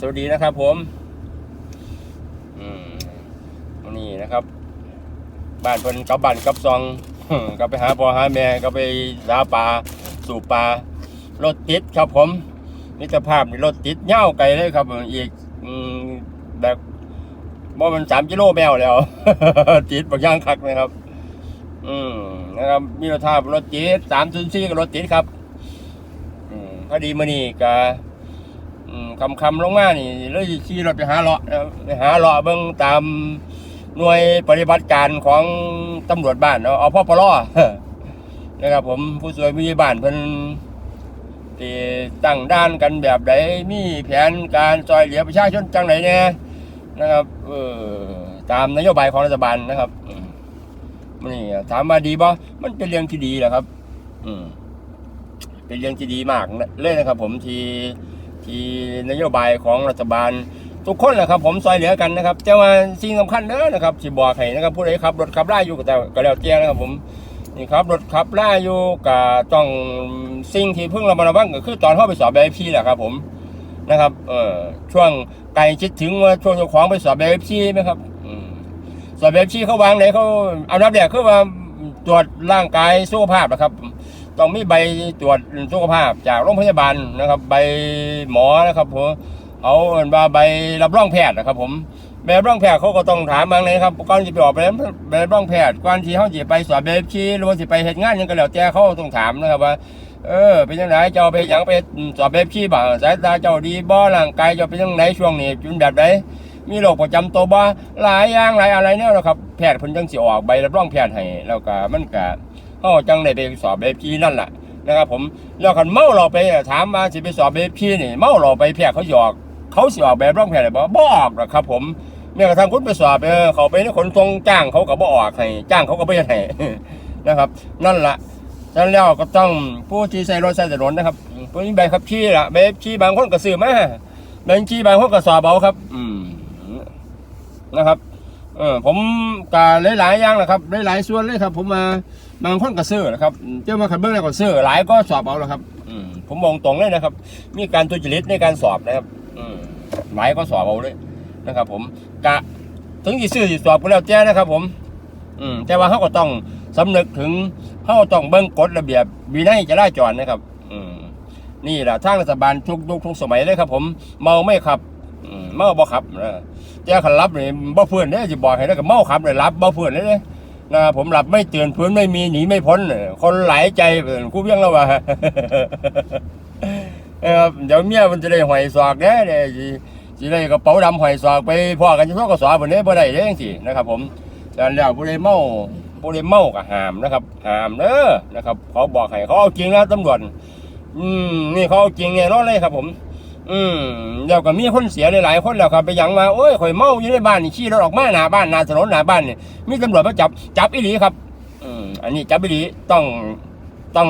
สวัสดีนะครับผมอืมนนี้นะครับ บ้านเพิ่นกับบ้านกับซองก็ไปหาพ่อหาแม่ก็ไปหาปลาสู่ปลารถติดครับผมมิตรภาพนี่รถติดเง่าไกลเลยครับ อีกอืมแบบบ่ามันสามกิโลแมวแล้วติดบางย่างคักนะครับ อืมนะครับมีรถทาบรถติดสามศูนย์สี่กับรถติดครับอืมพอดีมื้อนี้ก็อืม คำคำลงมานี่เลยขี่รถไปหาเลาะไปหาเลาะเบิ่งตามหน่วยปฏิบัติการของตำรวจบ้านเนาะเอาพ่อปลอนะครับผมผู้ช่วยผู้ใหญ่บ้านเพิ่นที่ตั้งด้านกันแบบใดมีแผนการซอยเหลือประชาชนจังไหนแน่นะครับเออตามนโยบายของรัฐบาลนะครับนี่ถามว่าดีบ่มันเป็นเรื่องที่ดีแหละครับ อืมเป็นเรื่องที่ดีมากเลยนะครับ ผมที่ ที่นโยบายของรัฐบาล ทุกคนแหละครับผมซอยเหลือกันนะครับแต่ว่าสิ่งสำคัญเด้อนะครับที่บอกให้นะครับผู้ใดขับรถขับล่าอยู่ก็แต่ก็แล้วแต่นะครับผมนี่ครับรถขับล่าอยู่ก็ต้องสิ่งที่เพิ่งเระมัดระวังก็คือตอนเข้าไปสอบแบพีแหละครับผมนะครับเออช่วงใกล้ชิดถึงว่าช่วงเจ้าของไปสอบแบพีไหมครับสอบแบพีเขาวางไหนเขาเอานับแรกคือว่าตรวจร่างกายสุขภาพนะครับ ต้องมีใบตรวจสุขภาพจากโรงพยาบาลนะครับ ใบหมอนะครับผมเอาเป็นว่าใบรับรองแพทย์นะครับ ผมใบรับรองแพทย์เขาก็ต้องถามบางเลยครับก่อนจะไปออกใบรับรองแพทย์ก่อนที่เขาจะไปสอบเบฟชีหรือว่าจะไปเหตุงานยังก็แล้วแต่เขาต้องถามนะครับว่าเออเป็นยังไงเจ้าไปหยังไปสอบเบฟชีบ้างสายตาเจ้าดีบ่ร่างกายเจ้าเป็นยังไงช่วงนี้เป็นแบบไหนมีโรคประจำตัวบ่หลายอย่างหลายอะไรเนี่ยนะครับแพทย์เพิ่นจังสิออกใบรับรองแพทย์ให้แล้วก็มันก็ เขาจังได้ไปสอบเบพีนั่นแหละนะครับผมแล้วคันเมาเราไปถามมาสิไปสอบเบพีนี่เมาเราไปแพร่เขาหยอก เขาสิออกแบบร่องแพร่เลยบ่บ่ออกหรอกครับ ผมแม้กระทั่งคุณไปสอบเออเขาไปในขนทรงจ้างเขาก็บ่ออกให้จ้างเขาก็บ่ให้นะครับ นั่นแหละฉะนั้นแล้วก็ต้องผู้ที่ใช้รถใช้ถนนนะครับผู้นี้ใบขับขี่ละใบขับขี่บางคนก็ซื้อมาใบขับขี่บางคนก็สอบเอาครับ อืมนะครับ เออผมกาหลายๆอย่างนะครับหลายๆส่วนเลยครับ ผมมา บางคนก็ซื้อนะครับเจ้ามาขันเบิ้องแล้วก็ซื้อหลายก็สอบเอาแล้วครับอืผมมองตรงเลยนะครับ มีการทุจริตในการสอบนะครับอืหลายก็สอบเอาเลยนะครับ ผมกะถึงที่ซื้อที่สอบก็แล้วแจ้นะครับ ผม อืมแต่ว่าเขาก็ต้องสำนึกถึงเขาต้องเบิ้งกฎระเบียบวินัยจราจรนะครับ อืมนี่แหละทางรัฐบาลทุกยุคทุกสมัยเลยครับ ผม เมาไม่ขับเมาบ่ขับนะแจ้ขันรับนี่บ่เพื่อนเนี่ยจะบอกให้ได้กับเมาขับเลยรับบ่เพื่อนเลย นะครับผมหลับไม่เตือนพื่อนไม่มีหนีไม่พ้นเนี่ยคนหลายใจกูเพียงแล้วว่าเออเดี๋ยวเมียมันจะได้หอยสอกแน่เนี่ยสิได้กระเป๋าดำหอยสอกไปพ่อกันที่พ่อกสอบ่นี้บ่ได้เด้จังซี่นะครับผมดังนั้นแล้วผู้ใดเมาผู้ใดเมาก็ห้ามนะครับห้ามเด้อนะครับเขาบอกให้เขาเอาจริงนะตำรวจอืมนี่เขาเอาจริงแน่นอนเลยครับผม อืมเดี๋ยวก็มีคนเสียหลายๆคนแล้วครับไปยังมาโอ้ยข่อยเมาอยู่ในบ้านนี่ขี่รถออกมาหน้าบ้านหน้าถนนหน้าบ้านนี่มีตำรวจมาจับจับอีหลีครับ อืมอันนี้จับอีหลีต้องต้อง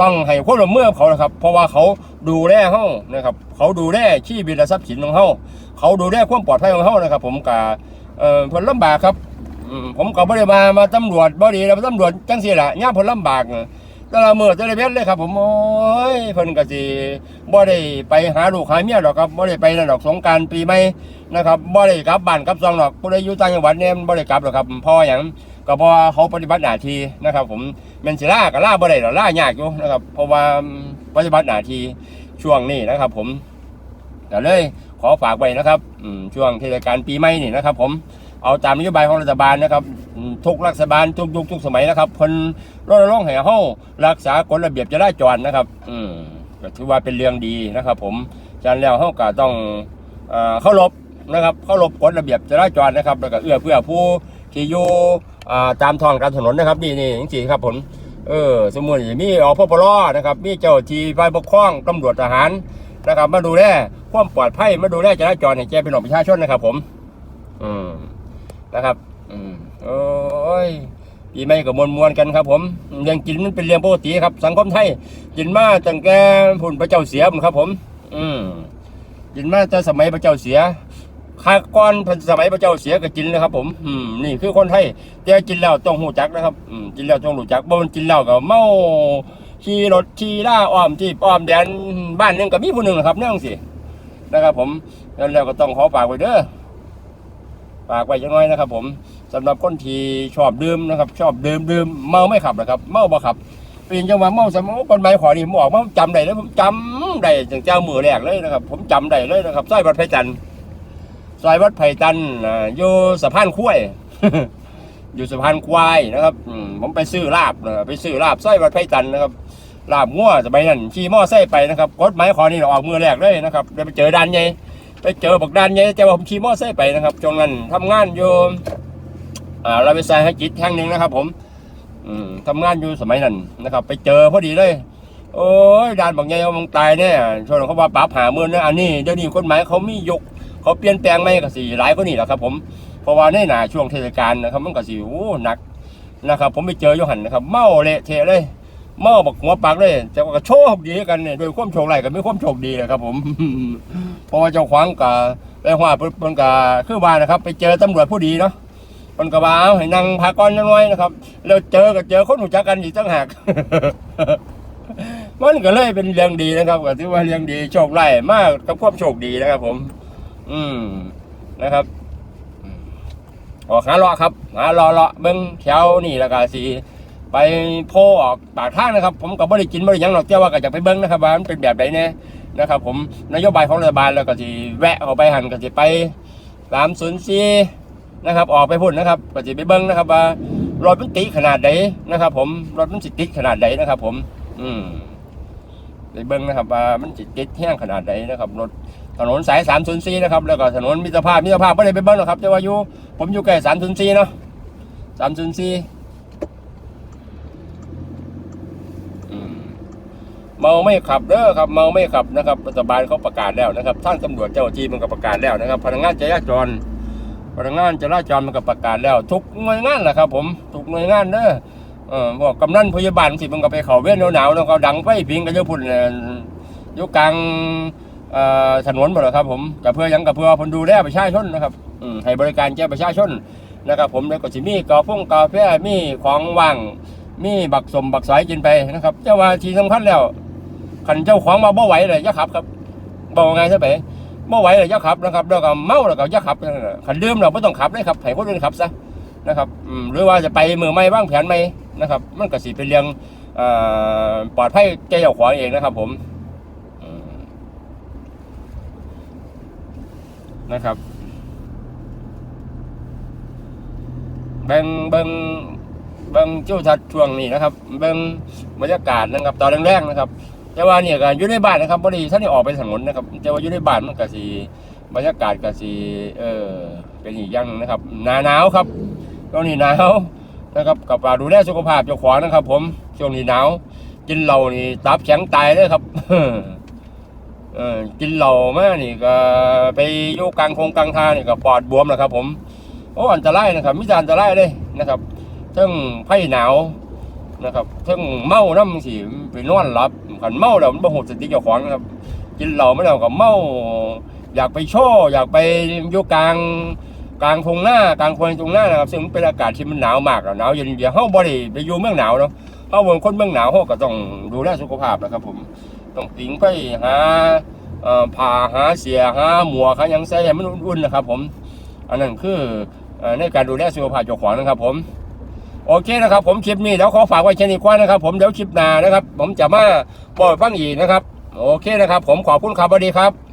ต้องให้ความร่วมมือเขานะครับ เพราะว่าเขาดูแลเฮานะครับ เขาดูแลชีวิตและทรัพย์สินของเฮาเขาดูแลความปลอดภัยของเฮานะครับ ผมกะเอ่อเพิ่นลำบากครับผมก็บ่ได้มามาตำรวจบ่ดีแล้วตำรวจจังซี่ล่ะย่ามเพิ่นลำบาก แต่ละมื้อแต่ละเว็ดเลยครับ ผมโอ้ยเพิ่นก็สิบ่ได้ไปหาลูกหาเมียดอกครับบ่ได้ไปนั่นดอกสงการปีใหม่นะครับบ่ได้กลับบ้านกลับซองดอกผู้ใดอยู่ต่างจังหวัดเนี่ยบ่ได้กลับหรอกครับพราะหยังก็เพราะเขาปฏิบัติหน้าที่นะครับ ผมแม่นสิลาก็ล่าบ่ได้ดอกล่ายากอยู่นะครับ เพราะว่าปฏิบัติหน้าที่ช่วงนี้นะครับ ผมก็เลยขอฝากไว้นะครับอืมช่วงเทศกาลปีใหม่นี่นะครับ ผม เอาตามนโยบายของรัฐบาลนะครับทุกรัฐบาลทุกยุคทุกสมัยนะครับเพิ่นรณรงค์ให้เฮารักษากฎระเบียบจราจรนะครับ อืมก็ถือว่าเป็นเรื่องดีนะครับ ผมฉะนั้นแล้วเฮาก็ต้องเอ่อเคารพนะครับเคารพกฎระเบียบจราจรนะครับ แล้วก็เอื้อเพื่อผู้ที่อยู่อ่าตามท้องการถนนนะครับนี่นี่จริงๆครับผมเออสมมุติมีอพปรนะครับ มีเจ้าที่ฝ่ายปกครองตำรวจทหารนะครับ มาดูแลความปลอดภัยมาดูแลจราจรให้แก่พี่น้องประชาชนนะครับ ผม อืม นะครับ อืมโอ้ยปีใหม่ก็มวนมวนกันครับ ผมเรื่องกินมันเป็นเรื่องปกติครับ สังคมไทยกินมาตั้งแต่พุ่นพระเจ้าเสียผมครับ ผม อืมกินมาแต่สมัยพระเจ้าเสียข้าก้อนสมัยพระเจ้าเสียก็กินนะครับ ผม อืมนี่คือคนไทยแต่กินแล้วต้องหูจักนะครับ อืมกินแล้วต้องรู้จักบ่มันกินแล้วก็เมาขี่รถขี่ล่าอ้อมที่อ้อมแดนบ้านหนึงก็มีผู้หนึ่งนะครับเนื่องสินะครับ ผมแล้วแล้วก็ต้องขอฝากไว้เด้อ ฝากไว้จังน้อยนะครับ ผมสำหรับคนที่ชอบดื่มนะครับ ชอบดื่มดื่มเมาไม่ขับนะครับเมาบ่ขับเป็นจังหวะเมาสมองกฎหมายขอนี่ผมออกมาผมจำได้เลยผมจำได้จังเจ้ามือแรกเลยนะครับ ผมจำได้เลยนะครับซอยวัดไผ่จันทร์ซอยวัดไผ่จันอยู่สะพานคุ้วยอยู่สะพานควายนะครับผมไปซื้อลาบนะไปซื้อลาบซอยวัดไผ่จันนะครับลาบงัวสมัยนั้นขี่มอไซค์ไปนะครับกฎหมายขอนี่ออกมือแรกเลยนะครับได้ไปเจอด่านใหญ่ ไปเจอบักดานใหญ่แต่ว่าผมขี่มอไซค์ไปนะครับจงนั้นทำงานอยู่อ่าราไปสายให้จิตแห่งหนึ่งนะครับ ผม อืมทำงานอยู่สมัยนั้นนะครับ ไปเจอพอดีเลยโอ้ยด่านบางใหญ่เอามงตายเนี่ยชวนเขาว่าปราบหาเมือนะอันนี้เดี๋ยวนี้กฎหมายเขามียก เขาเปลี่ยนแปลงไหมก็สีหลายก็นี่แหละครับผมเพราะว่าในหนาช่วงเทศกาลนะครับ มันกสีโอ้หนักนะครับ ผมไปเจอโยหันนะครับ เมาเละเทะเลย เมาบักหัวปากเลยแต่ว่าก็โชคดีกันเนี่ยโดยความโชคไรกันไม่ความโชคดีนะครับ ผมเพราะว่าเจ้าขวางกับไปว่าเพิ่นกับคือว่านะครับ ไปเจอตำรวจผู้ดีเนาะมันก็ว่าเอาให้นั่งพักอนน้อยนะครับ แล้วเจอก็เจอคนหูจักกันอีกตั้งหากมันก็เลยเป็นเรื่องดีนะครับก็ถือว่าเรื่องดีโชคไล่มากกับความโชคดีนะครับ ผม อืมนะครับอออกหาเลาะครับหาเลาะเลาะเบิ้งแถวนี่แล้วก็สี ไปโพออกปากทางนะครับ ผมก็บ่ได้กินบ่ได้ยังหรอกแต่ว่าก็จะไปเบิ้งนะครับว่ามันเป็นแบบไหนแน่นะครับ ผมนโยบายของรัฐบาลแล้วก็สิแวะเข้าไปหันก็สิไปสามศูนย์สี่นะครับ ออกไปพุ่นนะครับ ก็สิไปเบิ้งนะครับ ว่ารถมันติขนาดไหนนะครับ ผมรถมันสิติขนาดไหนนะครับ ผม อืมไปเบิ้งนะครับว่ามันสิติแห้งขนาดไหนนะครับรถถนนสาย3 0 4นย์สี่นะครับแล้วก็ถนนมิตรภาพมิตรภาพไม่ได้ไปเบิ้งหรอกครับแต่ว่าอยู่ผมอยู่ใกล้3 0 4เนาะ3 0 4อื เมาไม่ขับเด้อครับเมาไม่ขับนะครับรัฐบาลเขาประกาศแล้วนะครับท่านตำรวจเจ้าที่มันก็ประกาศแล้วนะครับ พนักงานจราจรพนักงานจราจรมันก็ประกาศแล้ว ทุกหน่วยงานแหละครับผมทุกหน่วยงานเด้อเออบอกกำนันพยาบาลสิมันก็ไปเขาเว้นหนาวๆแล้วก็ดังไฟพิงกันเยอะพุ่นยอยู่กลางถนนหมดแล้วครับผมกับเพื่อยังกับเพื่อคนดูแลประชาชนนะครับให้บริการแก่ประชาชนนะครับผมแล้วก็สิมีกาแฟกาแฟมีของว่างมีบักสมบักสายกินไปนะครับเจ้าว่าที่สำคัญแล้ว ขันเจ้าของมาบ่ไหวเลยอย่าขับครับบอกไงซะไปบ่ไหวเลยอย่าขับนะครับแล้วก็เมาแล้วก็อย่าขับขันดื่มเราไม่ต้องขับเลยครับให้คนอื่นขับซะนะครับหรือว่าจะไปมือไม่ว่างแผนไม่นะครับ มันก็สิเป็นเรื่องอปลอดภัยแก่เจ้าของเองนะครับ ผมนะครับเบิงเบิงเบิงเจ้าทัดช่วงนี้นะครับ เบิงบรรยากาศนะครับตอนแรกๆนะครับ แต่ว่าเนี่ยก็อยู่ในบ้านนะครับพอดีท่านนี่ออกไปถนนนะครับ แต่ว่าอยู่ในบ้านมันก็สีบรรยากาศก็สีเออเป็นอีกอย่างนะครับหนาหนาวครับช่วงนี้หนาวนะครับกับดูแลสุขภาพเจ้าของนะครับ ผมช่วงนี้หนาวกินเหล้านี่ตับแข็งตายเลยครับเออกินเหล้ามานี่ก็ไปอยู่กลางคงกลางทางนี่ก็ปอดบวมแล้วครับ ผมโอ้อันตรายนะครับมิจอันตรายเลยนะครับทั้งไผ่หนาวนะครับทั้งเมาน้ำสิไปนอนหลับ ขันเมาแล้วมันบ่หูสติเจ้าของนะครับ กินเหล้าไม่แล้วก็เมา อยากไปโชว์อยากไปอยู่กลางกลางทงหน้ากลางควนตรงหน้านะครับซึ่งมันเป็นอากาศที่มันหนาวมากหนาวเย็นเดียวเฮาบ่ได้ไปอยู่เมืองหนาวเนาะเฮาเป็นคนเมืองหนาวเฮาก็ต้องดูแลสุขภาพนะครับ ผมต้องติงไปหาเอ่อผ่าหาเสียหาหมวกหาหยังใส่ให้มันอุ่นๆนะครับ ผม อันนั้นคือเอ่อในการดูแลสุขภาพเจ้าของนะครับ ผม โอเคนะครับ ผมคลิปนี้เดี๋ยวขอฝากไว้แค่นี้ก่อนนะครับ ผมเดี๋ยวคลิปหน้านะครับ ผมจะมาปล่อยฟังอีกนะครับ โอเคนะครับ ผมขอบคุณครับสวัสดีครับ